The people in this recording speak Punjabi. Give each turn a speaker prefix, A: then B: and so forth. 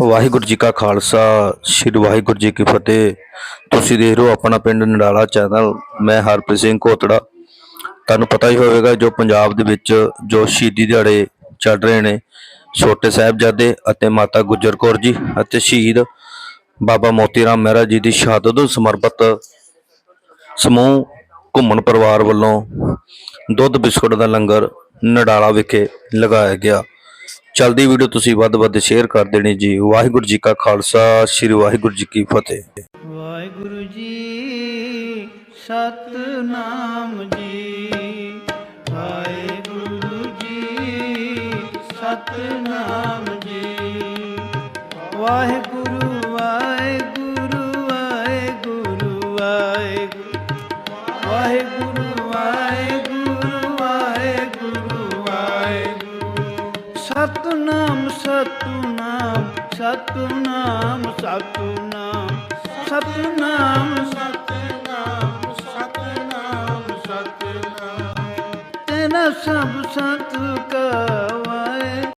A: ਵਾਹਿਗੁਰੂ ਜੀ ਕਾ ਖਾਲਸਾ, ਸ੍ਰੀ ਵਾਹਿਗੁਰੂ ਜੀ ਕੀ ਫਤਿਹ। ਤੁਸੀਂ ਦੇਖ ਰਹੇ ਹੋ ਆਪਣਾ ਪਿੰਡ ਨਡਾਲਾ ਚੈਨਲ, ਮੈਂ ਹਰਪ੍ਰੀਤ ਸਿੰਘ ਕੋਤੜਾ। ਤੁਹਾਨੂੰ ਪਤਾ ਹੀ ਹੋਵੇਗਾ ਜੋ ਪੰਜਾਬ ਦੇ ਵਿੱਚ ਜੋ ਸ਼ਹੀਦੀ ਦਿਹਾੜੇ ਚੱਲ ਰਹੇ ਨੇ, ਛੋਟੇ ਸਾਹਿਬਜ਼ਾਦੇ ਅਤੇ ਮਾਤਾ ਗੁਜਰ ਕੌਰ ਜੀ ਅਤੇ ਸ਼ਹੀਦ ਬਾਬਾ ਮੋਤੀ ਰਾਮ ਮਹਿਰਾ ਜੀ ਦੀ ਸ਼ਹਾਦਤ ਨੂੰ ਸਮਰਪਿਤ ਸਮੂਹ ਘੁੰਮਣ ਪਰਿਵਾਰ ਵੱਲੋਂ ਦੁੱਧ ਬਿਸਕੁਟ ਦਾ ਲੰਗਰ ਨਡਾਲਾ ਵਿਖੇ ਲਗਾਇਆ ਗਿਆ। ਚਲਦੀ ਵੀਡੀਓ ਤੁਸੀਂ ਵੱਧ ਵੱਧ ਸ਼ੇਅਰ ਕਰ ਦੇਣੀ ਜੀ। ਵਾਹਿਗੁਰੂ ਜੀ ਕਾ ਖਾਲਸਾ, ਸ੍ਰੀ ਵਾਹਿਗੁਰੂ ਜੀ ਕੀ ਫਤਿਹ।
B: ਵਾਹਿਗੁਰੂ ਜੀ, ਸਤਨਾਮ ਜੀ। ਵਾਹਿਗੁਰੂ ਜੀ, ਸਤਨਾਮ ਜੀ। ਵਾਹਿਗੁਰੂ ਵਾਹਿਗੁਰੂ ਵਾਹਿਗੁਰੂ ਵਾਹਿਗੁਰੂ ਵਾਹਿਗੁਰੂ। ਵਾਹਿਗੁਰੂ ਸਤਨਾਮ ਸਤਨਾਮ ਸਤਨਾਮ ਸਤਨਾਮ ਸਤਨਾਮ ਸਤਨਾਮ ਸਤਨਾਮ ਸਤਨਾਮ। ਤੇਨਾ ਸਭ ਸਤ ਕਾ